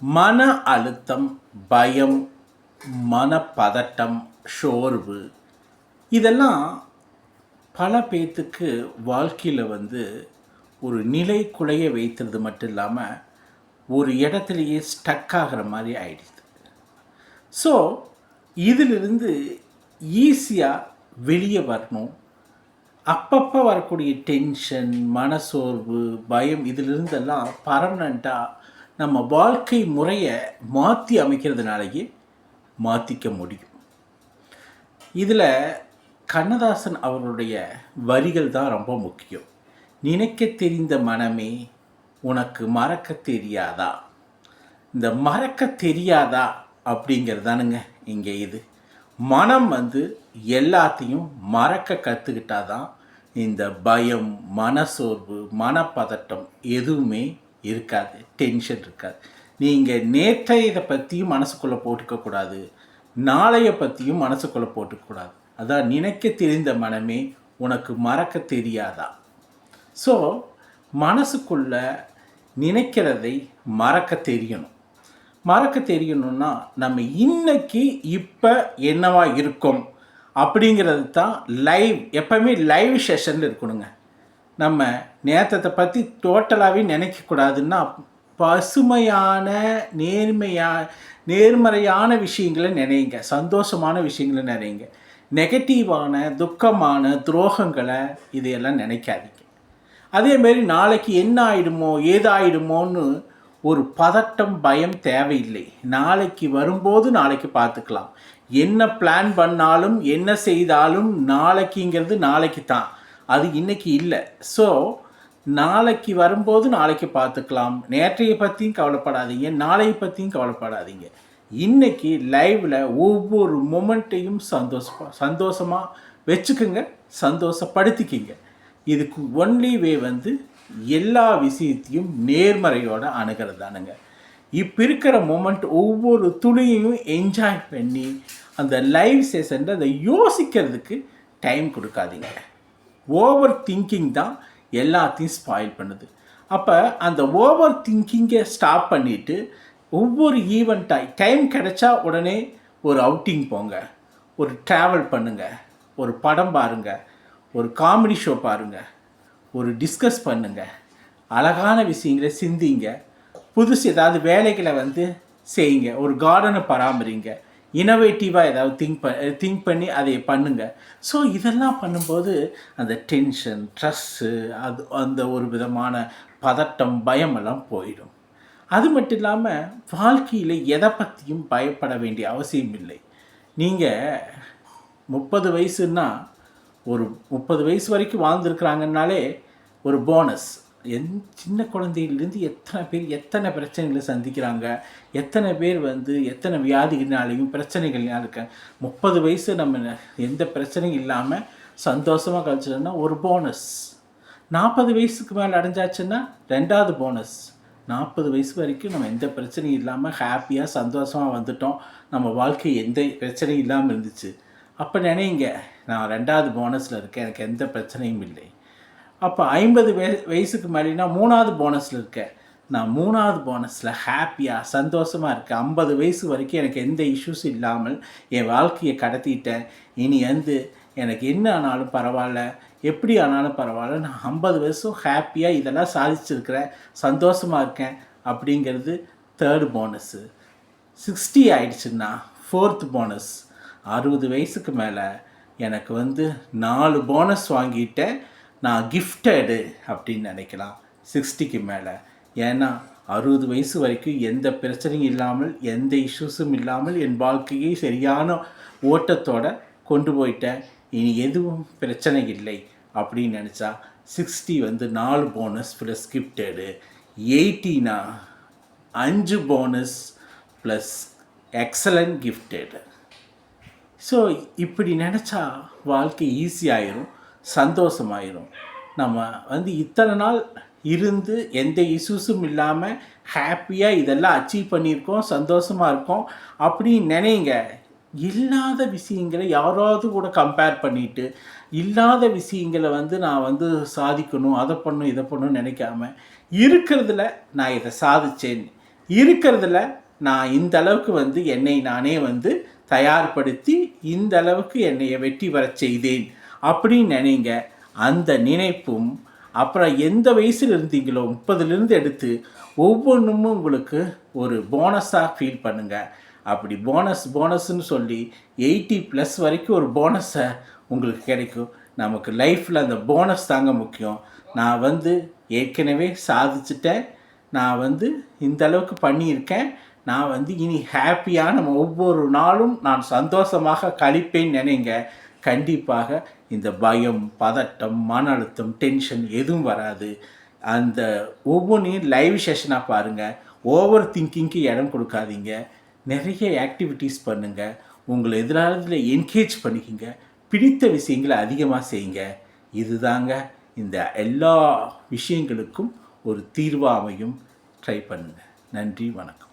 மன அழுத்தம் பயம் மனப்பதட்டம் சோர்வு இதெல்லாம் பல பேர்த்துக்கு வாழ்க்கையில் வந்து ஒரு நிலை குலைய வைத்துறது மட்டும் இல்லாமல் ஒரு இடத்துலையே ஸ்டக் ஆகிற மாதிரி ஆயிடுது. ஸோ இதிலிருந்து ஈஸியாக வெளியே வரணும். அப்பப்போ வரக்கூடிய டென்ஷன் மனசோர்வு பயம் இதிலிருந்தெல்லாம் பர்மனண்ட்டாக நம்ம வாழ்க்கை முறையை மாற்றி அமைக்கிறதுனாலேயே மாற்றிக்க முடியும். இதில் கண்ணதாசன் அவருடைய வரிகள் தான் ரொம்ப முக்கியம். நினைக்க தெரிந்த மனமே உனக்கு மறக்க தெரியாதா? இந்த மறக்க தெரியாதா அப்படிங்கிறதானுங்க இங்கே இது. மனம் வந்து எல்லாத்தையும் மறக்க கற்றுக்கிட்டாதான் இந்த பயம் மனசோர்வு மனப்பதட்டம் எதுவுமே இருக்காது டென்ஷன் இருக்காது. நீங்கள் நேற்றைய பற்றியும் மனசுக்குள்ளே போட்டுக்கக்கூடாது நாளைய பற்றியும் மனசுக்குள்ளே போட்டுக்கக்கூடாது அதான் நினைக்க தெரிந்த மனமே உனக்கு மறக்க தெரியாதா? ஸோ மனசுக்குள்ள நினைக்கிறதை மறக்க தெரியணும். மறக்க தெரியணும்னா நம்ம இன்னைக்கு இப்போ என்னவா இருக்கோம் அப்படிங்கிறது தான் லைவ் எப்பவுமே லைவ் செஷனில் இருக்கணுங்க. நம்ம நேத்தத்தை பற்றி டோட்டலாகவே நினைக்கக்கூடாதுன்னா பசுமையான நேர்மையா நேர்மறையான விஷயங்களை நினைங்க. சந்தோஷமான விஷயங்களை நினைங்க. நெகட்டிவான துக்கமான துரோகங்களை இதையெல்லாம் நினைக்காதீங்க. அதேமாரி நாளைக்கு என்ன ஆகிடுமோ ஏதாயிடுமோன்னு ஒரு பதட்டம் பயம் தேவையில்லை. நாளைக்கு வரும்போது நாளைக்கு பார்த்துக்கலாம். என்ன பிளான் பண்ணாலும் என்ன செய்தாலும் நாளைக்குங்கிறது நாளைக்கு தான் அது இன்னைக்கு இல்லை. ஸோ நாளைக்கு வரும்போது நாளைக்கு பார்த்துக்கலாம். நேற்றைய பற்றியும் கவலைப்படாதீங்க. நாளைய பற்றியும் கவலைப்படாதீங்க. இன்னைக்கு லைவில் ஒவ்வொரு மொமெண்ட்டையும் சந்தோஷமா சந்தோஷமாக வச்சுக்கோங்க. சந்தோஷப்படுத்திக்கிங்க. இதுக்கு ஒன்லி வே வந்து எல்லா விஷயத்தையும் நேர்மறையோட அணுகிறதானுங்க இப்போ இருக்கிற மொமெண்ட் ஒவ்வொரு துளியையும் என்ஜாய் பண்ணி அந்த லைவ் செஷனில் அதை யோசிக்கிறதுக்கு டைம் கொடுக்காதீங்க. ஓவர் திங்கிங் தான் எல்லாத்தையும் ஸ்பாயில் பண்ணுது. அப்போ அந்த ஓவர் திங்கிங்கை ஸ்டாப் பண்ணிவிட்டு ஒவ்வொரு ஈவெண்ட்டாக டைம் கிடைச்சா உடனே ஒரு அவுட்டிங் போங்க. ஒரு ட்ராவல் பண்ணுங்கள் ஒரு படம் பாருங்கள் ஒரு காமெடி ஷோ பாருங்கள் ஒரு டிஸ்கஸ் பண்ணுங்கள் அழகான விஷயங்களை சிந்திங்க. புதுசு ஏதாவது வேலைகளை வந்து செய்யுங்க. ஒரு கார்டனை பராமரிங்க. இனோவேட்டிவாக ஏதாவது திங்க் ப திங்க் பண்ணி அதை பண்ணுங்க. ஸோ இதெல்லாம் பண்ணும்போது அந்த டென்ஷன் ஸ்ட்ரெஸ்ஸு அது அந்த ஒரு விதமான பதட்டம் பயமெல்லாம் போயிடும். அது மட்டும் இல்லாமல் வாழ்க்கையில் எதை பற்றியும் பயப்பட வேண்டிய அவசியம் இல்லை. நீங்கள் முப்பது வயசுன்னா ஒரு முப்பது வயசு வரைக்கும் வாழ்ந்துருக்குறாங்கனாலே ஒரு போனஸ் எந் சின்ன குழந்தையிலேருந்து எத்தனை பேர் எத்தனை பிரச்சனைகளை சந்திக்கிறாங்க எத்தனை பேர் வந்து எத்தனை வியாதிகள்னாலையும் பிரச்சனைகள்னால இருக்காங்க முப்பது வயசு நம்ம எந்த பிரச்சனையும் இல்லாமல் சந்தோஷமாக கழிச்சிட்டோம்னா ஒரு போனஸ் நாற்பது வயசுக்கு மேலே அடைஞ்சாச்சுன்னா ரெண்டாவது போனஸ் நாற்பது வயசு வரைக்கும் நம்ம எந்த பிரச்சனையும் இல்லாமல் ஹாப்பியாக சந்தோஷமாக வந்துட்டோம். நம்ம வாழ்க்கை எந்த பிரச்சனையும் இல்லாமல் இருந்துச்சு. அப்போ நினைங்க நான் ரெண்டாவது போனஸில் இருக்கேன். எனக்கு எந்த பிரச்சனையும் இல்லை. அப்போ ஐம்பது வய வயசுக்கு மேலேனா மூணாவது போனஸில் இருக்கேன் நான் மூணாவது போனஸில் ஹாப்பியாக சந்தோஷமாக இருக்கேன் ஐம்பது வயசு வரைக்கும் எனக்கு எந்த இஷ்யூஸும் இல்லாமல் என் வாழ்க்கையை கடத்திட்டேன். இனி வந்து எனக்கு என்ன ஆனாலும் பரவாயில்ல. எப்படி ஆனாலும் பரவாயில்ல. நான் ஐம்பது வயசும் ஹாப்பியாக இதெல்லாம் சாதிச்சிருக்கிறேன். சந்தோஷமாக இருக்கேன் அப்படிங்கிறது தேர்டு போனஸு சிக்ஸ்டி ஆயிடுச்சுன்னா ஃபோர்த் போனஸ் அறுபது வயசுக்கு மேலே எனக்கு வந்து நாலு போனஸ் வாங்கிட்டேன். நான் கிஃப்டடு அப்படின்னு நினைக்கலாம். சிக்ஸ்டிக்கு மேலே. ஏன்னா அறுபது வயசு வரைக்கும் எந்த பிரச்சனையும் இல்லாமல் எந்த இஷ்யூஸும் இல்லாமல் என் வாழ்க்கையை சரியான ஓட்டத்தோட கொண்டு போயிட்டேன். இனி எதுவும் பிரச்சனை இல்லை அப்படின்னு நினச்சா சிக்ஸ்டி வந்து நாலு போனஸ் ப்ளஸ் கிஃப்டடு எயிட்டினா அஞ்சு bonus plus excellent gifted so இப்படி நினச்சா வாழ்க்கை ஈஸியாயிரும் சந்தோஷமாயிரும். நம்ம வந்து இத்தனை நாள் இருந்து எந்த இஷ்யூஸும் இல்லாமல் ஹாப்பியாக இதெல்லாம் அச்சீவ் பண்ணியிருக்கோம் சந்தோஷமாக இருக்கோம் அப்படின்னு நினைங்க. இல்லாத விஷயங்களை யாராவது கூட கம்பேர் பண்ணிட்டு இல்லாத விஷயங்களை வந்து நான் வந்து சாதிக்கணும் அதை பண்ணும் இதை பண்ணணும்னு நினைக்காம இருக்கிறதுல நான் இதை சாதிச்சேன். இருக்கிறதுல நான் இந்த அளவுக்கு வந்து என்னை நானே வந்து தயார்படுத்தி இந்த அளவுக்கு என்னைய வெற்றி வரச் செய்தேன். அப்படின்னு நினைங்க. அந்த நினைப்பும் அப்புறம் எந்த வயசில் இருந்தீங்களோ முப்பதுலேருந்து எடுத்து ஒவ்வொன்றும் உங்களுக்கு ஒரு போனஸாக ஃபீல் பண்ணுங்கள் அப்படி போனஸ் போனஸ்ன்னு சொல்லி எயிட்டி ப்ளஸ் வரைக்கும் ஒரு போனஸை உங்களுக்கு கிடைக்கும். நமக்கு லைஃப்பில் அந்த போனஸ் தாங்க முக்கியம். நான் வந்து ஏற்கனவே சாதிச்சிட்டேன். நான் வந்து இந்த அளவுக்கு பண்ணியிருக்கேன். நான் வந்து இனி ஹாப்பியான ஒவ்வொரு நாளும் நான் சந்தோஷமாக கழிப்பேன் நினைங்க. கண்டிப்பாக இந்த பயம் பதட்டம் மன அழுத்தம் டென்ஷன் எதுவும் வராது. அந்த ஒவ்வொன்றையும் லைவ் செஷனாக பாருங்கள் ஓவர் திங்கிங்க்கு இடம் கொடுக்காதீங்க. நிறைய ஆக்டிவிட்டீஸ் பண்ணுங்கள் உங்களை எதிராளத்தில் என்கேஜ் பண்ணிக்கிங்க. பிடித்த விஷயங்களை அதிகமாக செய்யுங்க. இதுதாங்க இந்த எல்லா விஷயங்களுக்கும் ஒரு தீர்வாக அமையும் ட்ரை பண்ணுங்கள் நன்றி வணக்கம்.